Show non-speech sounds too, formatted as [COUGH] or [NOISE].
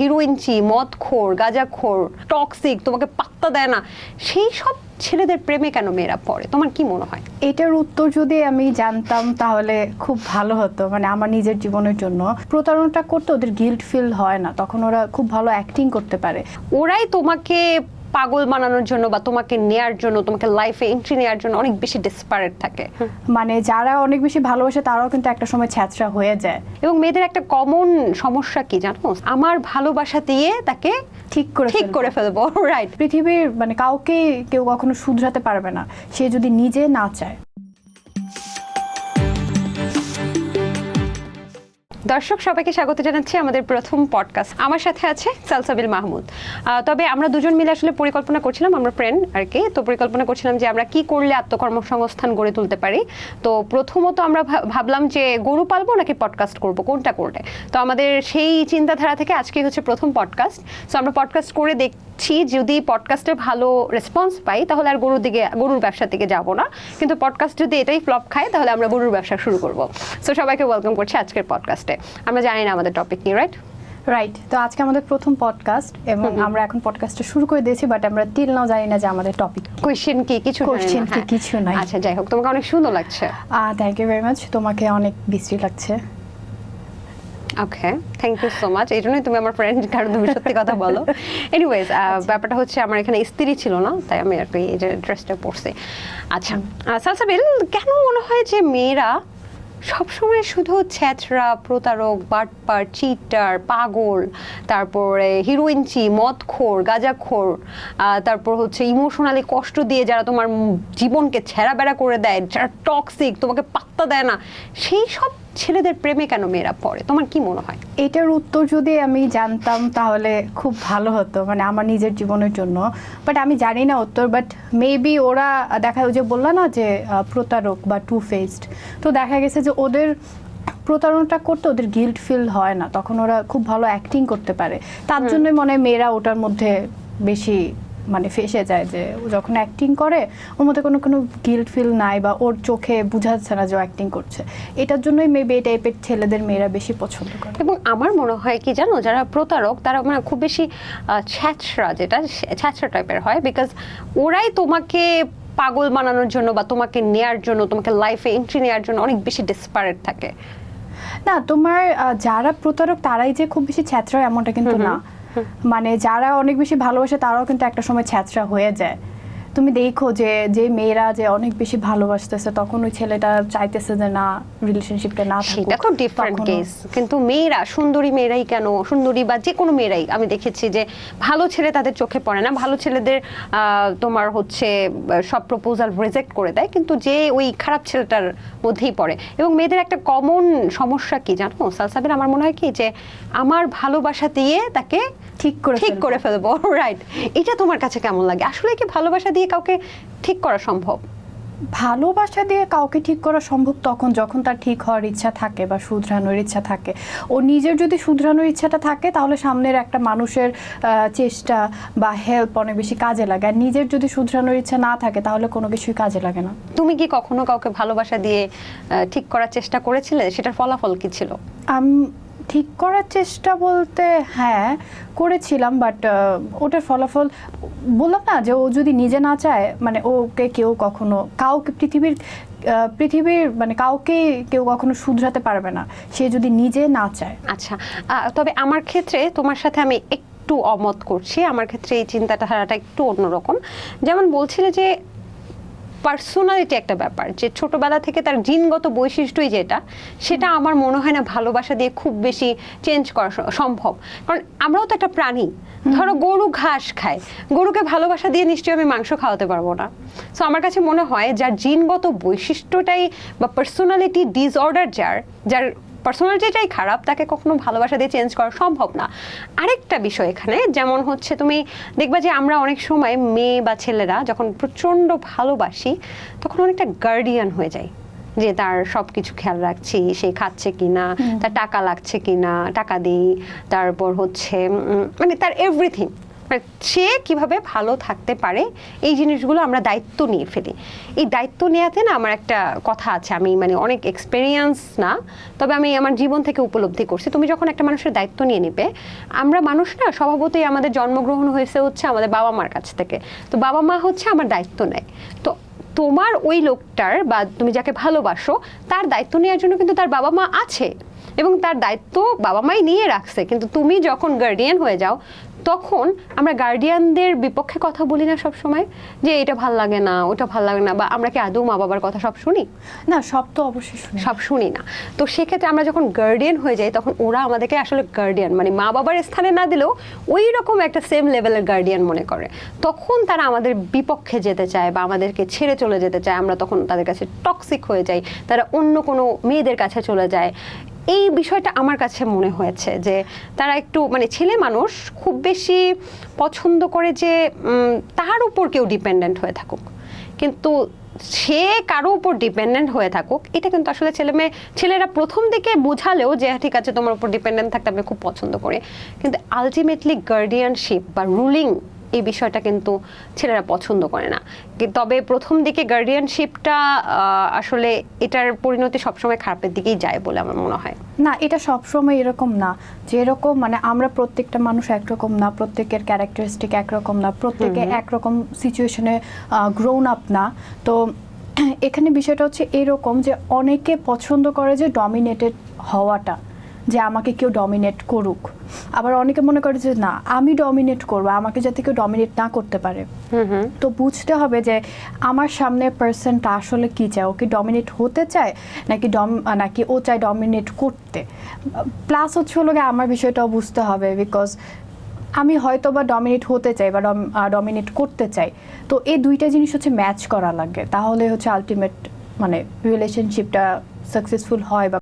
হিরোইনচি মদখোর গাঁজাখোর toxic তোমাকে পাত্তা দেয় না। সেই সব ছেলেদের প্রেমে কেন মেয়েরা পড়ে? তোমার কি মনে হয়? এটার উত্তর যদি আমি জানতাম তাহলে খুব ভালো হতো। মানে আমার নিজের জীবনের জন্য। প্রতারণাটা করতে ওদের গিল্ট ফিল হয় না। তখন ওরা খুব ভালো অ্যাক্টিং করতে পারে। ওরাই তোমাকে পাগল বানানোর জন্য বা তোমাকে নেয়ার জন্য তোমাকে লাইফে এন্ট্রি নেয়ার জন্য অনেক বেশি ডিসপারেট থাকে। মানে যারা অনেক বেশি ভালোবাসে তারাও কিন্তু একটা সময় ছ্যাঁচড়া হয়ে যায়। এবং মেয়েদের একটা কমন সমস্যা কি জানো? আমার ভালোবাসা দিয়ে তাকে ঠিক করে ঠিক করে ফেলব [LAUGHS] রাইট পৃথিবীর মানে কাউকে কেউ কখনো শুধরাতে পারবে না। সে যদি নিজে না চায় দর্শক, সবাইকে স্বাগত জানাচ্ছি আমাদের প্রথম পডকাস্ট আমার সাথে আছে সালসাবিল মাহমুদ। তবে আমরা দুজন মিলে আসলে পরিকল্পনা করছিলাম, আমরা ফ্রেন্ড আর কি, তো পরিকল্পনা করছিলাম যে আমরা কি করলে আত্মকর্মসংস্থান গড়ে তুলতে পারি। তো প্রথমত আমরা ভাবলাম যে গরু পালবো নাকি পডকাস্ট করব, কোনটা করলে? তো আমাদের সেই চিন্তাধারা থেকে আজকে হচ্ছে প্রথম পডকাস্ট সো আমরা পডকাস্ট করে দেখছি যদি পডকাস্টে ভালো রেসপন্স পাই তাহলে আর গরুর দিকে গরুর ব্যবসার দিকে যাব না। কিন্তু পডকাস্ট যদি এটাই ফ্লপ খায় তাহলে আমরা গরুর ব্যবসা শুরু করব। সো সবাইকে ওয়েলকাম করছি আজকের পডকাস্টে আমরা জানি না আমাদের টপিক কি রাইট রাইট তো আজকে আমাদের প্রথম পডকাস্ট এবং আমরা এখন পডকাস্টটা শুরু করে দিয়েছি বাট আমরা টিল নাও জানি না যে আমাদের টপিক কোয়েশ্চেন কি কিছু জানি না, Question কি হ্যাঁ। কিছু নাই। আচ্ছা যাই হোক তোমাকে অনেক সুন্দর লাগছে। Ah thank you very much তোমাকে অনেক বিশ্রী লাগছে। Okay thank you so much এই জন্যই তুমি আমার ফ্রেন্ড কারণ তুমি সত্যি কথা বলো। এনিওয়েজ ব্যাপারটা হচ্ছে আমার এখানে স্ত্রী ছিল না তাই আমি আর কি এই যে ড্রেসটা পরছি। আচ্ছা সালসাবিল কেন মনে হয় যে মেয়েরা সবসময় শুধু ছ্যাচরা প্রতারক বাটপার চিটার পাগল তারপরে হিরোইনচি মদখোর গাঁজাখোর তারপর হচ্ছে ইমোশনালি কষ্ট দিয়ে যারা তোমার জীবনকে ছেঁড়া বেড়া করে দেয় যারা টক্সিক তোমাকে পাত্তা দেয় না সেই সব ছেলেদের প্রেমে কেন মেয়েরা পড়ে? তোমার কি মনে হয়? এটার উত্তর যদি আমি জানতাম তাহলে খুব ভালো হতো মানে আমার নিজের জীবনের জন্য। বাট আমি জানি না উত্তর বাট মেবি ওরা দেখা যে বললা না যে প্রতারক বা টু ফেসড তো দেখা গেছে যে ওদের প্রতারণাটা করতে ওদের গিল্ট ফিল হয় না। তখন ওরা খুব ভালো অ্যাক্টিং করতে পারে। তার জন্যই মনে হয় মেয়েরা ওটার মধ্যে বেশি মানে ফেসে যায় যে ও যখন অ্যাক্টিং করে ওর মধ্যে কোনো কোনো গিল্ট ফিল নাই বা ওর চোখে বোঝাচ্ছে না যে ও অ্যাক্টিং করছে। এটার জন্যই মেবি এই টাইপের ছেলেদের মেয়েরা বেশি পছন্দ করে। এবং আমার মনে হয় কি জানো যারা প্রতারক তারা মানে খুব বেশি ছ্যাচরা যেটা ছ্যাচরা টাইপের হয় বিকজ ওরাই তোমাকে পাগল বানানোর জন্য বা তোমাকে নেয়ার জন্য তোমাকে লাইফে এন্ট্রি নেওয়ার জন্য অনেক বেশি ডিসপারেট থাকে। না তোমার যারা প্রতারক তারাই যে খুব বেশি ছ্যাঁচড়া এমনটা কিন্তু না। মানে যারা অনেক বেশি ভালোবাসে তারাও কিন্তু একটা সময় ছ্যাঁচড়া হয়ে যায়। তুমি দেখো যে যে মেয়েরা যে অনেক বেশি ভালোবাসতেছে তখন ওই ছেলেটা চাইতেছে যে না রিলেশনশিপটা না থাকুক। সেটা তো ডিফারেন্ট কেস কিন্তু মেয়েরা সুন্দরী মেয়েরাই কেন? সুন্দরী বা যে কোনো মেয়েরাই। আমি দেখেছি যে ভালো ছেলে তাদের চোখে পড়ে না। ভালো ছেলেদের তোমার হচ্ছে সব প্রপোজাল রিজেক্ট করে দেয় কিন্তু যে ওই খারাপ ছেলেটার মধ্যেই পড়ে। এবং মেয়েদের একটা কমন সমস্যা কি জানো? সালসাবির আমার মনে হয় কি যে আমার ভালোবাসা দিয়ে তাকে ঠিক করে ঠিক। করে ফেলব [LAUGHS] রাইট এটা তোমার কাছে কেমন লাগে? আসলে কি ভালোবাসা দিয়ে কাউকে ঠিক করা সম্ভব? ভালোবাসা দিয়ে কাউকে ঠিক করা সম্ভব তখন যখন তার ঠিক হওয়ার ইচ্ছা থাকে বা শুধরানোর ইচ্ছা থাকে। ও নিজের যদি শুধরানোর ইচ্ছাটা থাকে তাহলে সামনের একটা মানুষের চেষ্টা বা হেল্প অনেক বেশি কাজে লাগে। আর নিজের যদি শুধরানোর ইচ্ছা না থাকে তাহলে কোনো কিছুই কাজে লাগে না। তুমি কি কখনো কাউকে ভালোবাসা দিয়ে ঠিক করার চেষ্টা করেছিলে? সেটার ফলাফল কি ছিল? ঠিক করার চেষ্টা বলতে হ্যাঁ করেছিলাম বাট ওটার ফলাফল বললাম না যে ও যদি নিজে না চায় মানে ওকে কেউ কখনো, কাউকে পৃথিবীর পৃথিবীর মানে কাউকে কেউ কখনো শুধরাতে পারবে না, সে যদি নিজে না চায়। আচ্ছা তবে আমার ক্ষেত্রে তোমার সাথে আমি একটু অমত করছি, আমার ক্ষেত্রে এই চিন্তাটা একটু অন্যরকম। যেমন বলছিলে যে পার্সোনালিটি একটা ব্যাপার যে ছোটবেলা থেকে তার জিনগত বৈশিষ্ট্যই যেটা সেটা আমার মনে হয় না ভালোবাসা দিয়ে খুব বেশি চেঞ্জ করা সম্ভব। কারণ আমরাও তো একটা প্রাণী। ধরো গরু ঘাস খায়। গরুকে ভালোবাসা দিয়ে নিশ্চয়ই আমি মাংস খাওয়াতে পারব না। সো আমার কাছে মনে হয় যার জিনগত বৈশিষ্ট্যটাই বা পার্সোনালিটি ডিসঅর্ডার যার যার পার্সোনালিটিটাই খারাপ তাকে কখনো ভালোবাসা দিয়ে চেঞ্জ করা সম্ভব না। আরেকটা বিষয় এখানে যেমন হচ্ছে তুমি দেখবা যে আমরা অনেক সময় মেয়ে বা ছেলেরা যখন প্রচণ্ড ভালোবাসি তখন অনেকটা গার্ডিয়ান হয়ে যায় যে তার সব কিছু খেয়াল রাখছি সে খাচ্ছে কিনা তার টাকা লাগছে কি না টাকা দিই তারপর হচ্ছে মানে তার এভরিথিং সে কীভাবে ভালো থাকতে পারে, এই জিনিসগুলো আমরা দায়িত্ব নিয়ে ফেলি। এই দায়িত্ব নেওয়াতে না আমার একটা কথা আছে, আমি মানে অনেক এক্সপেরিয়েন্স না, তবে আমি আমার জীবন থেকে উপলব্ধি করছি। তুমি যখন একটা মানুষের দায়িত্ব নিয়ে নিবে, আমরা মানুষ না স্বভাবতই আমাদের জন্মগ্রহণ হয়েছে হচ্ছে আমাদের বাবা মার কাছ থেকে। তো বাবা মা হচ্ছে আমার দায়িত্ব নেয়। তো তোমার ওই লোকটার বা তুমি যাকে ভালোবাসো, তার দায়িত্ব নেওয়ার জন্য কিন্তু তার বাবা মা আছে। এবং তার দায়িত্ব বাবা মাই নিয়ে রাখছে। কিন্তু তুমি যখন গার্ডিয়ান হয়ে যাও তখন আমরা গার্ডিয়ানদের বিপক্ষে কথা বলি না সব সময় যে এটা ভালো লাগে না ওটা ভালো লাগে না বা আমরা কি আদৌ মা বাবার কথা সব শুনি? না সব তো অবশ্যই শুনি। সব শুনি না। তো সেক্ষেত্রে আমরা যখন গার্ডিয়ান হয়ে যাই তখন ওরা আমাদেরকে আসলে গার্ডিয়ান মানে মা বাবার স্থানে না দিলেও ওই রকম একটা সেম লেভেলের গার্ডিয়ান মনে করে। তখন তারা আমাদের বিপক্ষে যেতে চায় বা আমাদেরকে ছেড়ে চলে যেতে চায়। আমরা তখন তাদের কাছে টক্সিক হয়ে যাই তারা অন্য কোনো মেয়েদের কাছে চলে যায়। এই বিষয়টা আমার কাছে মনে হয়েছে যে তারা একটু মানে ছেলে মানুষ খুব বেশি পছন্দ করে যে তার উপর কেউ ডিপেন্ডেন্ট হয়ে থাকুক। কিন্তু সে কারও উপর ডিপেন্ডেন্ট হয়ে থাকুক এটা কিন্তু আসলে ছেলে মেয়ে ছেলেরা প্রথম দিকে বোঝালেও যে হ্যাঁ, ঠিক আছে তোমার উপর ডিপেন্ডেন্ট থাকতে আমি খুব পছন্দ করি। কিন্তু আলটিমেটলি গার্ডিয়ানশিপ বা রুলিং এই বিষয়টা কিন্তু ছেলেরা পছন্দ করে না। তবে প্রথম দিকে গার্ডিয়ানশিপটা আসলে এটার পরিণতি সবসময় খারাপের দিকেই যায় বলে আমার মনে হয়। না এটা সবসময় এরকম না। যে এরকম মানে আমরা প্রত্যেকটা মানুষ একরকম না প্রত্যেকের ক্যারেক্টারিস্টিক একরকম না প্রত্যেকে একরকম সিচুয়েশনে গ্রোন আপ না। তো [CLEARS THROAT] এখানে বিষয়টা হচ্ছে এরকম যে অনেকে পছন্দ করে যে ডমিনেটেড হওয়াটা। যে আমাকে কেউ ডমিনেট করুক। আবার অনেকে মনে করে যে না আমি ডমিনেট করব আমাকে যাতে কেউ ডমিনেট না করতে পারে। তো বুঝতে হবে যে আমার সামনের পার্সনটা আসলে কি চায়? ও কি ডমিনেট হতে চায়? নাকি ডম নাকি ও চায় ডমিনেট করতে? প্লাস হচ্ছে হলো আমার বিষয়টাও বুঝতে হবে বিকজ আমি হয়তো বা ডমিনেট হতে চাই বা ডমিনেট করতে চাই। তো এই দুইটা জিনিস হচ্ছে ম্যাচ করা লাগে। তাহলে হচ্ছে আলটিমেট মানে রিলেশনশিপটা সাকসেসফুল হয় বা